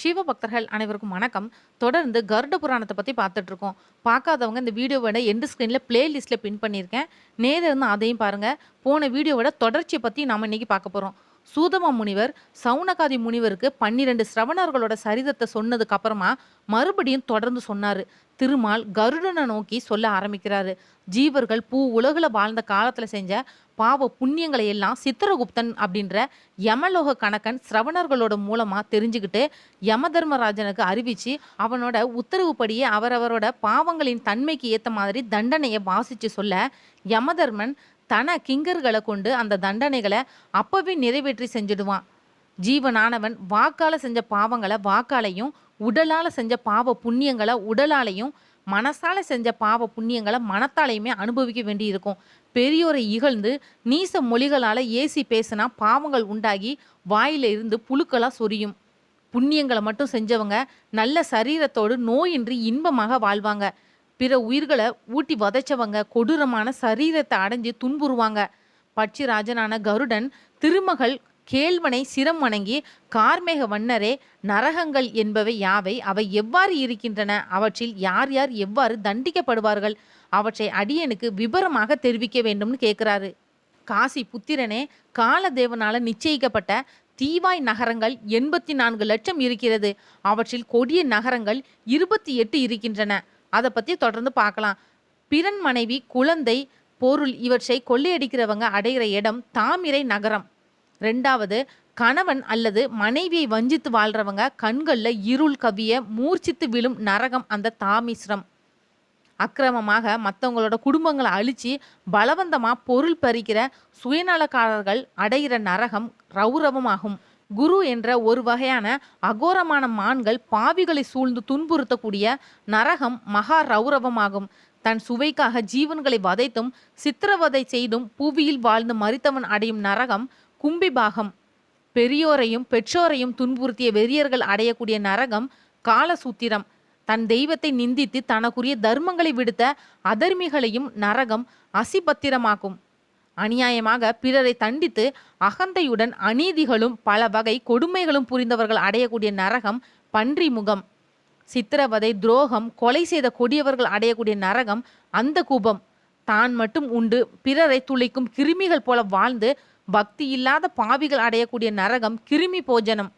சிவபக்தர்கள் அனைவருக்கும் வணக்கம். தொடர்ந்து கருட புராணத்தை பற்றி பார்த்துட்டு இருக்கோம் பார்க்காதவங்க இந்த வீடியோவோட எண்டு ஸ்க்ரீனில் பிளேலிஸ்ட்டில் பின் பண்ணியிருக்கேன். நேரில் இருந்து அதையும் பாருங்கள் போன வீடியோவோட தொடர்ச்சியை பற்றி நாம் இன்றைக்கி பார்க்க போகிறோம் சூதம முனிவர் சவுனகாதி முனிவருக்கு பன்னிரெண்டு சிரவணர்களோட சரிதத்தை சொன்னதுக்கு அப்புறமா மறுபடியும் தொடர்ந்து சொன்னார். திருமால் கருடனை நோக்கி சொல்ல ஆரம்பிக்கிறாரு. ஜீவர்கள் பூ உலகில் வாழ்ந்த காலத்தில் செஞ்ச பாவ புண்ணியங்களை எல்லாம் சித்திரகுப்தன் அப்படின்ற யமலோக கணக்கன் சிரவணர்களோட மூலமாக தெரிஞ்சுக்கிட்டு யமதர்மராஜனுக்கு அறிவிச்சு அவனோட உத்தரவுப்படியே அவரவரோட பாவங்களின் தன்மைக்கு ஏற்ற மாதிரி தண்டனையை வாசித்து சொல்ல யமதர்மன் தன கிங்கர்களை கொண்டு அந்த தண்டனைகளை அப்பவே நிறைவேற்றி செஞ்சிடுவான். ஜீவனானவன் வாக்கால செஞ்ச பாவங்களை வாக்காலையும் உடலால செஞ்ச பாவ புண்ணியங்களை உடலாலையும் மனசால செஞ்ச பாவ புண்ணியங்களை மனத்தாலையுமே அனுபவிக்க வேண்டியிருக்கும். பெரியோரை இகழ்ந்து நீச மொழிகளால ஏசி பேசினா பாவங்கள் உண்டாகி வாயில இருந்து புழுக்களா சொரியும். புண்ணியங்களை மட்டும் செஞ்சவங்க நல்ல சரீரத்தோடு நோயின்றி இன்பமாக வாழ்வாங்க. பிற உயிர்களை ஊட்டி வதைச்சவங்க கொடூரமான சரீரத்தை அடைஞ்சு துன்புறுவாங்க. பட்சிராஜனான கருடன் திருமகள் கேழ்வனை சிரம் வணங்கி கார்மேக வண்ணரே நரகங்கள் என்பவை யாவை? அவை எவ்வாறு இருக்கின்றன? அவற்றில் யார் யார் எவ்வாறு தண்டிக்கப்படுவார்கள்? அவற்றை அடியனுக்கு விபரமாக தெரிவிக்க வேண்டும்னு கேட்குறாரு காசி புத்திரனே காலதேவனால நிச்சயிக்கப்பட்ட தீவாய் நகரங்கள் எண்பத்தி நான்கு லட்சம் இருக்கிறது. அவற்றில் கொடிய நகரங்கள் இருபத்தி எட்டு இருக்கின்றன. அதை பற்றி தொடர்ந்து பார்க்கலாம். பிறன் மனைவி குழந்தை பொருள் இவற்றை கொள்ளையடிக்கிறவங்க அடைகிற இடம் தாமிரை நகரம். ரெண்டாவது கணவன் அல்லது மனைவியை வஞ்சித்து வாழ்றவங்க கண்களில் இருள் கவிய மூர்ச்சித்து விழும் நரகம் அந்த தாமிஸ்ரம். அக்கிரமமாக மற்றவங்களோட குடும்பங்களை அழிச்சு பலவந்தமாக பொருள் பறிக்கிற சுயநலக்காரர்கள் அடைகிற நரகம் ரௌரவமாகும். குரு என்ற ஒரு வகையான அகோரமான மான்கள் பாவிகளை சூழ்ந்து துன்புறுத்தக்கூடிய நரகம் மகா ரௌரவமாகும். தன் சுவைக்காக ஜீவன்களை வதைத்தும் சித்திரவதை செய்தும் புவியில் வாழ்ந்து மறித்தவன் அடையும் நரகம் கும்பிபாகம் பெரியோரையும் பெற்றோரையும் துன்புறுத்திய வெறியர்கள் அடையக்கூடிய நரகம் காலசூத்திரம். தன் தெய்வத்தை நிந்தித்து தனக்குரிய தர்மங்களை விடுத்த அதர்மிகளையும் நரகம் அசிபத்திரமாக்கும். அநியாயமாக பிறரை தண்டித்து அகந்தையுடன் அநீதிகளும் பல வகை கொடுமைகளும் புரிந்தவர்கள் அடையக்கூடிய நரகம் பன்றி முகம் சித்திரவதை துரோகம் கொலை செய்த கொடியவர்கள் அடையக்கூடிய நரகம் அந்த கூபம். தான் மட்டும் உண்டு. பிறரை துளைக்கும் கிருமிகள் போல வாழ்ந்து பக்தி இல்லாத பாவிகள் அடையக்கூடிய நரகம் கிருமி போஜனம்.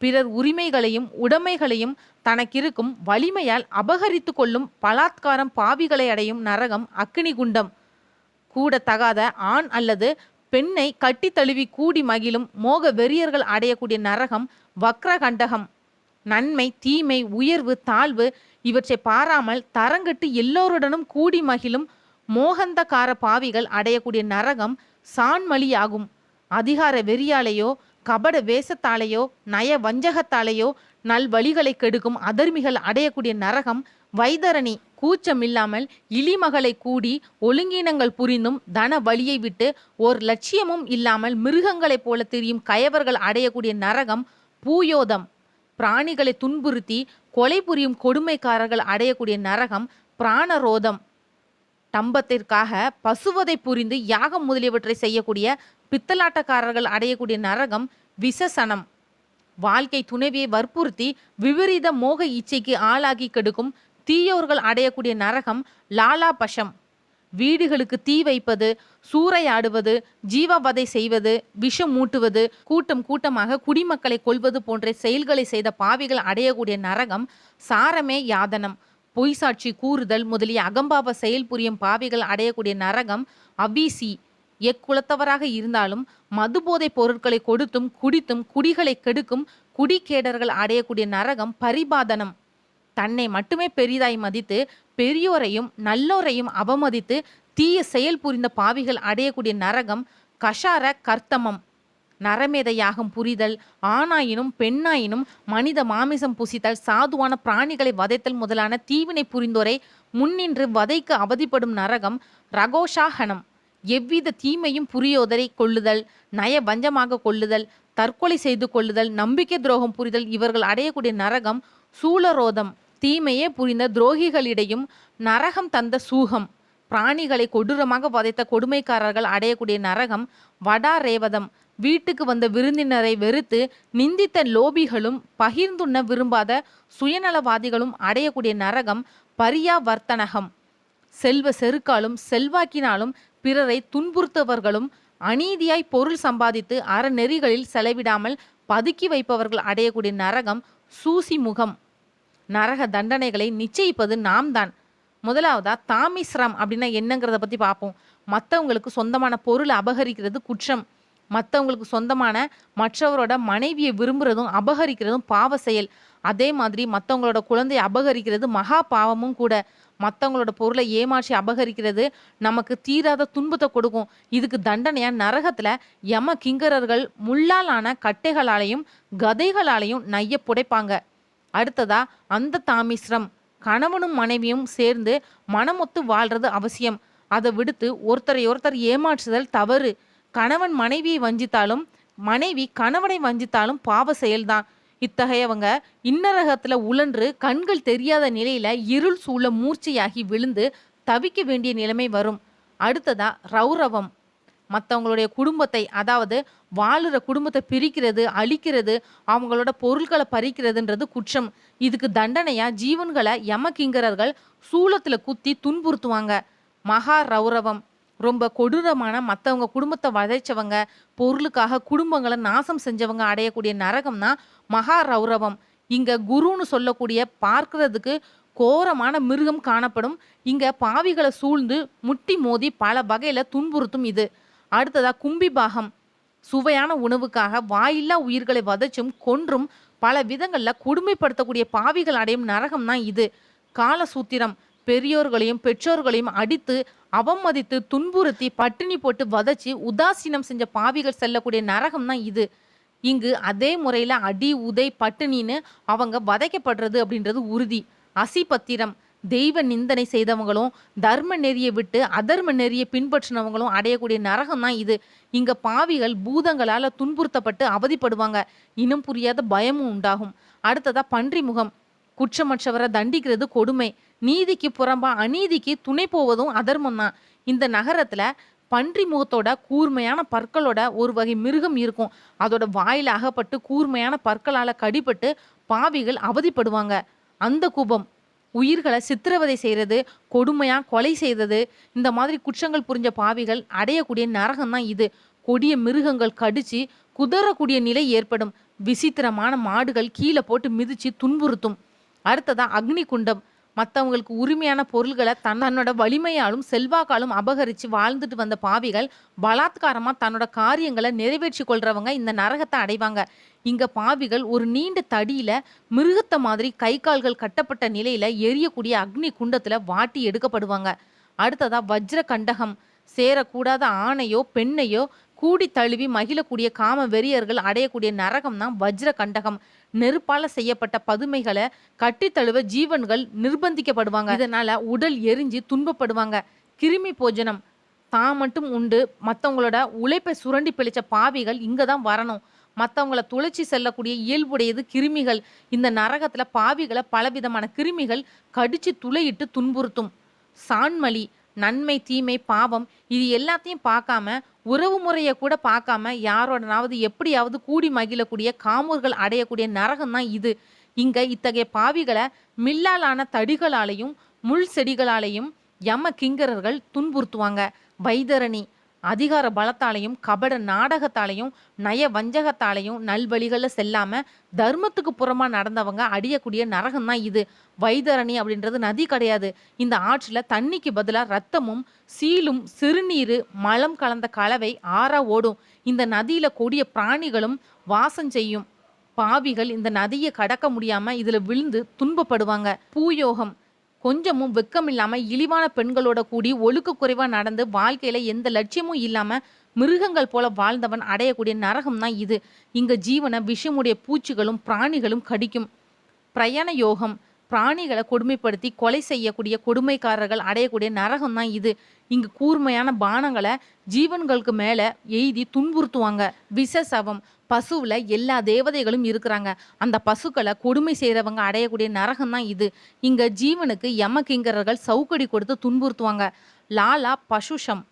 பிறர் உரிமைகளையும் உடைமைகளையும் தனக்கிருக்கும் வலிமையால் அபகரித்து கொள்ளும் பலாத்காரம் பாவிகளை அடையும் நரகம் அக்னி கூடத்தகாத கூட தகாத ஆண் அல்லது பெண்ணை கட்டி தழுவி கூடி மகிழும் மோக வெறியர்கள் அடையக்கூடிய நரகம் வக்ரகண்டகம். நன்மை தீமை உயர்வு தாழ்வு இவற்றை பாராமல் தரங்கட்டு எல்லோருடனும் கூடி மகிழும் மோகந்தகார பாவிகள் அடையக்கூடிய நரகம் சான்மலியாகும். அதிகார வெறியாலேயோ கபட வேஷத்தாலேயோ நய வஞ்சகத்தாலேயோ நல்வழிகளை கெடுக்கும் அதர்மிகள் அடையக்கூடிய நரகம் வைதரணி கூச்சமில்லாமல் இளிமகளை கூடி ஒழுங்கீனங்கள் புரிந்தும் தன வழியை விட்டு ஓர் லட்சியமும் இல்லாமல் மிருகங்களைப் போல தெரியும் கயவர்கள் அடையக்கூடிய நரகம் பூயோதம். பிராணிகளை துன்புறுத்தி கொலை புரியும் கொடுமைக்காரர்கள் அடையக்கூடிய நரகம் பிராணரோதம். டம்பத்திற்காக பசுவதை புரிந்து யாகம் முதலியவற்றை செய்யக்கூடிய பித்தலாட்டக்காரர்கள் அடையக்கூடிய நரகம் விசசனம். வாழ்க்கை துணைவியை வற்புறுத்தி விபரீத மோக இச்சைக்கு ஆளாகி கெடுக்கும் தீயோர்கள் அடையக்கூடிய நரகம் லாலா பஷம் வீடுகளுக்கு தீ வைப்பது சூறையாடுவது ஜீவவதை செய்வது விஷம் மூட்டுவது கூட்டம் கூட்டமாக குடிமக்களை கொல்வது போன்ற செயல்களை செய்த பாவிகள் அடையக்கூடிய நரகம் சாரமே யாதனம். பொய் சாட்சி கூறுதல் முதலிய அகம்பாவ செயல் புரியும் பாவிகள் அடையக்கூடிய நரகம் அபீசி எக்குலத்தவராக இருந்தாலும் மதுபோதை பொருட்களை கொடுத்தும் குடித்தும் குடிகளை கெடுக்கும் குடிகேடர்கள் அடையக்கூடிய நரகம் பரிபாதனம். தன்னை மட்டுமே பெரிதாய் மதித்து பெரியோரையும் நல்லோரையும் அவமதித்து தீய செயல் புரிந்த பாவிகள் அடையக்கூடிய நரகம் கஷார கர்த்தமம். நரமேதையாகம் புரிதல் ஆணாயினும் பெண்ணாயினும் மனித மாமிசம் புசித்தல் சாதுவான பிராணிகளை வதைத்தல் முதலான தீவினை புரிந்தோரை முன்னின்று வதைக்கு அவதிப்படும் நரகம் ரகோஷாகனம். எவ்வித தீமையும் புரியோதரை கொள்ளுதல் நய வஞ்சமாக கொள்ளுதல் தற்கொலை செய்து கொள்ளுதல் நம்பிக்கை துரோகம் புரிதல் இவர்கள் அடையக்கூடிய நரகம் சூலரோதம் தீமையே புரிந்த துரோகிகளிடையும் நரகம் தந்த சூகம் பிராணிகளை கொடூரமாக வதைத்த கொடுமைக்காரர்கள் அடையக்கூடிய நரகம் வடா ரேவதம். வீட்டுக்கு வந்த விருந்தினரை வெறுத்து நிந்தித்த லோபிகளும் பகிர்ந்துண்ண விரும்பாத சுயநலவாதிகளும் அடையக்கூடிய நரகம் பரியா வர்த்தனகம் செல்வ செருக்காலும் செல்வாக்கினாலும் பிறரை துன்புறுத்தவர்களும் அநீதியாய் பொருள் சம்பாதித்து அறநெறிகளில் செலவிடாமல் பதுக்கி வைப்பவர்கள் அடையக்கூடிய நரகம் சூசிமுகம். நரக தண்டனைகளை நிச்சயிப்பது நாம் தான் முதலாவதா தாமிஸ்ரம் அப்படின்னா என்னங்கிறத பற்றி பார்ப்போம் மற்றவங்களுக்கு சொந்தமான பொருளை அபகரிக்கிறது குற்றம். மற்றவங்களுக்கு சொந்தமான மற்றவரோட மனைவியை விரும்புறதும் அபகரிக்கிறதும் பாவ செயல். அதே மாதிரி மற்றவங்களோட குழந்தையை அபகரிக்கிறது மகா பாவமும் கூட. மற்றவங்களோட பொருளை ஏமாற்றி அபகரிக்கிறது நமக்கு தீராத துன்பத்தை கொடுக்கும். இதுக்கு தண்டனையாக நரகத்தில் யம கிங்கரர்கள் முள்ளாலான கட்டைகளாலையும் கதைகளாலையும் நைய புடைப்பாங்க. அடுத்ததா அந்த தாமிஸ்ரம். கணவனும் மனைவியும் சேர்ந்து மனமொத்து வாழ்றது அவசியம். அதை விடுத்து ஒருத்தரை ஒருத்தர் ஏமாற்றுதல் தவறு. கணவன் மனைவியை வஞ்சித்தாலும் மனைவி கணவனை வஞ்சித்தாலும் பாவ செயல்தான். இத்தகையவங்க இன்னரகத்துல உழன்று கண்கள் தெரியாத நிலையில இருள் சூழ மூர்ச்சையாகி விழுந்து தவிக்க வேண்டிய நிலைமை வரும். அடுத்ததா ரௌரவம். மற்றவங்களுடைய குடும்பத்தை அதாவது வாழுற குடும்பத்தை பிரிக்கிறது அழிக்கிறது அவங்களோட பொருட்களை பறிக்கிறதுன்றது குற்றம். இதுக்கு தண்டனையா ஜீவன்களை யமகிங்கரர்கள் சூளத்துல குத்தி துன்புறுத்துவாங்க. மகா ரௌரவம். ரொம்ப கொடூரமான மற்றவங்க குடும்பத்தை வதைச்சவங்க பொருளுக்காக குடும்பங்களை நாசம் செஞ்சவங்க அடையக்கூடிய நரகம்னா மகா ரௌரவம். இங்க குருன்னு சொல்லக்கூடிய பார்க்கறதுக்கு கோரமான மிருகம் காணப்படும். இங்க பாவிகளை சூழ்ந்து முட்டி மோதி பல வகையில துன்புறுத்தும் இது. அடுத்ததா கும்பிபாகம் சுவையான உணவுக்காக வாயில்லா உயிர்களை வதைச்சும் கொன்றும் பல விதங்களில் கொடுமைப்படுத்தக்கூடிய பாவிகள் அடையும் நரகம் தான் இது. காலசூத்திரம் பெரியோர்களையும் பெற்றோர்களையும் அடித்து அவமதித்து துன்புறுத்தி பட்டினி போட்டு வதச்சி உதாசீனம் செஞ்ச பாவிகள் செல்லக்கூடிய நரகம் தான் இது. இங்கு அதே முறையில் அடி உதை பட்டினின்னு அவங்க வதைக்கப்படுறது அப்படின்றது உறுதி. அசிபத்திரம் தெய்வ நிந்தனை செய்தவங்களும் தர்ம நெறியை விட்டு அதர்ம நெறியை பின்பற்றினவங்களும் அடையக்கூடிய நரகம் தான் இது. இங்க பாவிகள் பூதங்களால துன்புறுத்தப்பட்டு அவதிப்படுவாங்க. இனம் புரியாத பயமும் உண்டாகும். அடுத்ததா பன்றி முகம். குற்றமற்றவரை தண்டிக்கிறது கொடுமை. நீதிக்கு புறம்பா அநீதிக்கு துணை போவதும் அதர்மம் தான் இந்த நகரத்துல பன்றி முகத்தோட கூர்மையான பற்களோட ஒரு வகை மிருகம் இருக்கும். அதோட வாயில அகப்பட்டு கூர்மையான பற்களால கடிபட்டு பாவிகள் அவதிப்படுவாங்க. அந்த கூபம். உயிர்களை சித்திரவதை செய்கிறது கொடுமையாக கொலை செய்தது இந்த மாதிரி குற்றங்கள் புரிஞ்ச பாவிகள் அடையக்கூடிய நரகம் தான் இது. கொடிய மிருகங்கள் கடிச்சு குதறக்கூடிய நிலை ஏற்படும். விசித்திரமான மாடுகள் கீழே போட்டு மிதிச்சு துன்புறுத்தும். அடுத்ததா அக்னி குண்டம் மற்றவங்களுக்கு உரிமையான பொருள்களை தன் தன்னோட வலிமையாலும் செல்வாக்காலும் அபகரித்து வாழ்ந்துட்டு வந்த பாவிகள் பலாத்காரமாக தன்னோட காரியங்களை நிறைவேற்றி கொள்றவங்க இந்த நரகத்தை அடைவாங்க. இங்க பாவிகள் ஒரு நீண்ட தடியில மிருகத்த மாதிரி கை கால்கள் கட்டப்பட்ட நிலையில எரியக்கூடிய அக்னி குண்டத்துல வாட்டி எடுக்கப்படுவாங்க. அடுத்ததா வஜ்ர கண்டகம் சேரக்கூடாத ஆணையோ பெண்ணையோ கூடி தழுவி மகிழக்கூடிய காம வெறியர்கள் அடையக்கூடிய நரகம் தான் வஜ்ர கண்டகம் நெருப்பால செய்யப்பட்ட பதுமைகளை கட்டி தழுவ ஜீவன்கள் நிர்பந்திக்கப்படுவாங்க. இதனால உடல் எரிஞ்சு துன்பப்படுவாங்க. கிருமி போஜனம். தான் மட்டும் உண்டு. மற்றவங்களோட உழைப்பை சுரண்டி பிழைச்ச பாவிகள் இங்க தான் வரணும். மற்றவங்கள துளைச்சி செல்லக்கூடிய இயல்புடையது கிருமிகள். இந்த நரகத்தில் பாவிகளை பலவிதமான கிருமிகள் கடிச்சு துளையிட்டு துன்புறுத்தும். சாண்மலி நன்மை தீமை பாவம் இது எல்லாத்தையும் பார்க்காம உறவு முறையை கூட பார்க்காம யாரோடனாவது எப்படியாவது கூடி மகிழக்கூடிய காமூர்கள் அடையக்கூடிய நரகம் தான் இது. இங்க இத்தகைய பாவிகளை மில்லாலான தடிகளாலையும் முள் செடிகளாலையும் யம கிங்கரர்கள் துன்புறுத்துவாங்க. வைதரணி அதிகார பலத்தாலையும் கபட நாடகத்தாலையும் நய வஞ்சகத்தாலையும் நல்வழிகளில் செல்லாமல் தர்மத்துக்கு புறமாக நடந்தவங்க அடியக்கூடிய நரகம் தான் இது. வைதரணி அப்படின்றது நதி கிடையாது. இந்த ஆற்றில் தண்ணிக்கு பதிலாக ரத்தமும் சீலும் சிறுநீர் மலம் கலந்த கலவை ஆறா ஓடும். இந்த நதியில் கூடிய பிராணிகளும் வாசம் செய்யும். பாவிகள் இந்த நதியை கடக்க முடியாமல் இதில் விழுந்து துன்பப்படுவாங்க. பூயோகம் கொஞ்சமும் வெக்கமில்லாம இழிவான பெண்களோட கூடி ஒழுக்க குறைவா நடந்து வாழ்க்கையில எந்த லட்சியமும் இல்லாம மிருகங்கள் போல வாழ்ந்தவன் அடையக்கூடிய நரகம் தான் இது. இங்க ஜீவனை விஷமுடைய பூச்சிகளும் பிராணிகளும் கடிக்கும். பிரயாண யோகம் பிராணிகளை கொடுமைப்படுத்தி கொலை செய்யக்கூடிய கொடுமைக்காரர்கள் அடையக்கூடிய நரகம் தான் இது. இங்கு கூர்மையான பானங்களை ஜீவன்களுக்கு மேலே எய்தி துன்புறுத்துவாங்க. விஷசவம் பசுவில் எல்லா தேவதைகளும் இருக்கிறாங்க. அந்த பசுக்களை கொடுமை செய்கிறவங்க அடையக்கூடிய நரகம் தான் இது. இங்கே ஜீவனுக்கு யம கிங்கரர்கள் சவுக்கடி கொடுத்து துன்புறுத்துவாங்க. லாலா பசுஷம்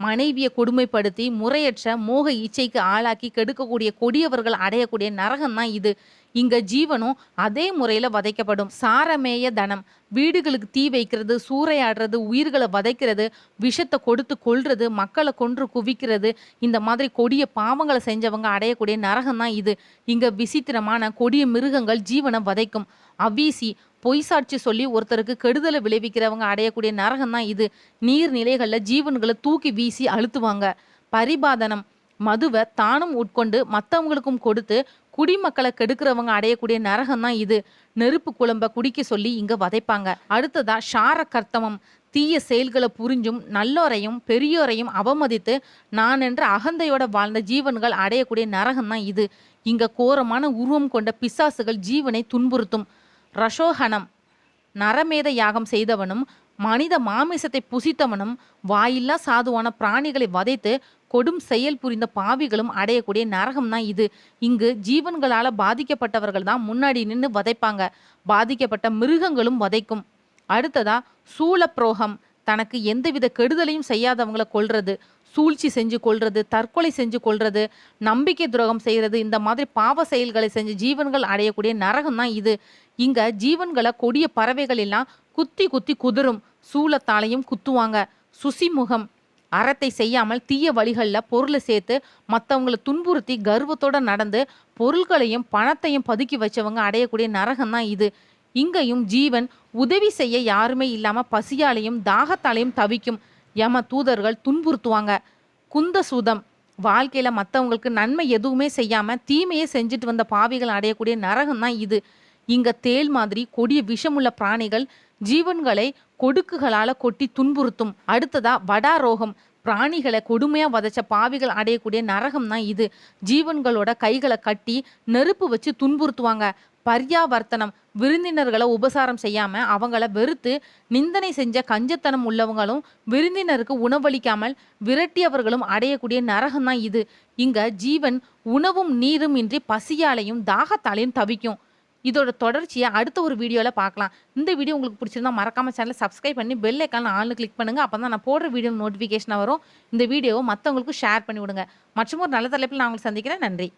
மனைவியை கொடுமைப்படுத்தி முறையற்ற மோக இச்சைக்கு ஆளாக்கி கெடுக்கக்கூடிய கொடியவர்கள் அடையக்கூடிய நரகம் தான் இது. இங்க ஜீவனும் அதே முறையில வதைக்கப்படும். சாரமேய தனம். வீடுகளுக்கு தீ வைக்கிறது சூறையாடுறது உயிர்களை வதைக்கிறது விஷத்தை கொடுத்து கொள்றது மக்களை கொன்று குவிக்கிறது. இந்த மாதிரி கொடிய பாவங்களை செஞ்சவங்க அடையக்கூடிய நரகம் தான் இது. இங்க விசித்திரமான கொடிய மிருகங்கள் ஜீவனை வதைக்கும். அவிசி பொய் சாட்சி சொல்லி ஒருத்தருக்கு கெடுதலை விளைவிக்கிறவங்க அடையக்கூடிய நரகம் தான் இது. நீர்நிலைகளில் ஜீவன்களை தூக்கி வீசி அழுத்துவாங்க. பரிபாதனம். மதுவை தானும் உட்கொண்டு மற்றவங்களுக்கும் கொடுத்து குடிமக்களை கெடுக்கிறவங்க அடையக்கூடிய நரகம் தான் இது. நெருப்பு குழம்ப குடிக்க சொல்லி இங்க வதைப்பாங்க. அடுத்ததா ஷார கர்த்தமம் தீய செயல்களை புரிஞ்சும் நல்லோரையும் பெரியோரையும் அவமதித்து நான் என்ற அகந்தையோட வாழ்ந்த ஜீவன்கள் அடையக்கூடிய நரகம் தான் இது. இங்க கோரமான உருவம் கொண்ட பிசாசுகள் ஜீவனை துன்புறுத்தும். ரஷோஹனம் நரமேத யாகம் செய்தவனும் மனித மாமிசத்தை புசித்தவனும் வாயில்லா சாதுவான பிராணிகளை வதைத்து கொடும் செயல் புரிந்த பாவிகளும் அடையக்கூடிய நரகம் தான் இது. இங்கு ஜீவன்களால் பாதிக்கப்பட்டவர்கள் தான் முன்னாடி நின்று வதைப்பாங்க. பாதிக்கப்பட்ட மிருகங்களும் வதைக்கும். அடுத்ததா சூலப்ரோகம் தனக்கு எந்தவித கெடுதலையும் செய்யாதவங்களை கொள்றது சூழ்ச்சி செஞ்சு கொள்றது தற்கொலை செஞ்சு கொள்றது நம்பிக்கை துரோகம் செய்கிறது இந்த மாதிரி பாவ செயல்களை செஞ்சு ஜீவன்கள் அடையக்கூடிய நரகம் தான் இது. இங்க ஜீவன்களை கொடிய பறவைகள் எல்லாம் குத்தி குத்தி குதிரும். சூலத்தாலையும் குத்துவாங்க. சுசிமுகம் அறத்தை செய்யாமல் தீய வழிகளில் பொருளை சேர்த்து மற்றவங்களை துன்புறுத்தி கர்வத்தோடு நடந்து பொருள்களையும் பணத்தையும் பதுக்கி வச்சவங்க அடையக்கூடிய நரகம் தான் இது. இங்கேயும் ஜீவன் உதவி செய்ய யாருமே இல்லாமல் பசியாலையும் தாகத்தாலையும் தவிக்கும். யம தூதர்கள் துன்புறுத்துவாங்க. குந்த சுதம். வாழ்க்கையில் மற்றவங்களுக்கு நன்மை எதுவுமே செய்யாமல் தீமையே செஞ்சுட்டு வந்த பாவிகள் அடையக்கூடிய நரகம் தான் இது. இங்க தேள் மாதிரி கொடிய விஷமுள்ள பிராணிகள் ஜீவன்களை கொடுக்குகளால கொட்டி துன்புறுத்தும். அடுத்ததா வடாரோகம் பிராணிகளை கொடுமையா வதைச்ச பாவிகள் அடையக்கூடிய நரகம் தான் இது. ஜீவன்களோட கைகளை கட்டி நெருப்பு வச்சு துன்புறுத்துவாங்க. பர்யாவர்த்தனம் விருந்தினர்களை உபசாரம் செய்யாம அவங்கள வெறுத்து நிந்தனை செஞ்ச கஞ்சத்தனம் உள்ளவங்களும் விருந்தினருக்கு உணவளிக்காமல் விரட்டியவர்களும் அடையக்கூடிய நரகம் தான் இது. இங்க ஜீவன் உணவும் நீரும் இன்றி பசியாலையும் தாகத்தாலையும் தவிக்கும். இதோட தொடர்ச்சியை அடுத்த ஒரு வீடியோவில் பார்க்கலாம். இந்த வீடியோ உங்களுக்கு பிடிச்சிருந்தா மறக்காம சேனலை சப்ஸ்கிரைப் பண்ணி பெல் ஐக்கான ஆள்னு கிளிக் பண்ணுங்க. அப்போ தான் நான் போடுற வீடியோ நோட்டிஃபிகேஷனாக வரும். இந்த வீடியோவை மற்றவங்களுக்கு ஷேர் பண்ணி விடுங்க. மற்றும் ஒரு நல்ல தலைப்பில் நான் உங்களுக்கு சந்திக்கிறேன். நன்றி.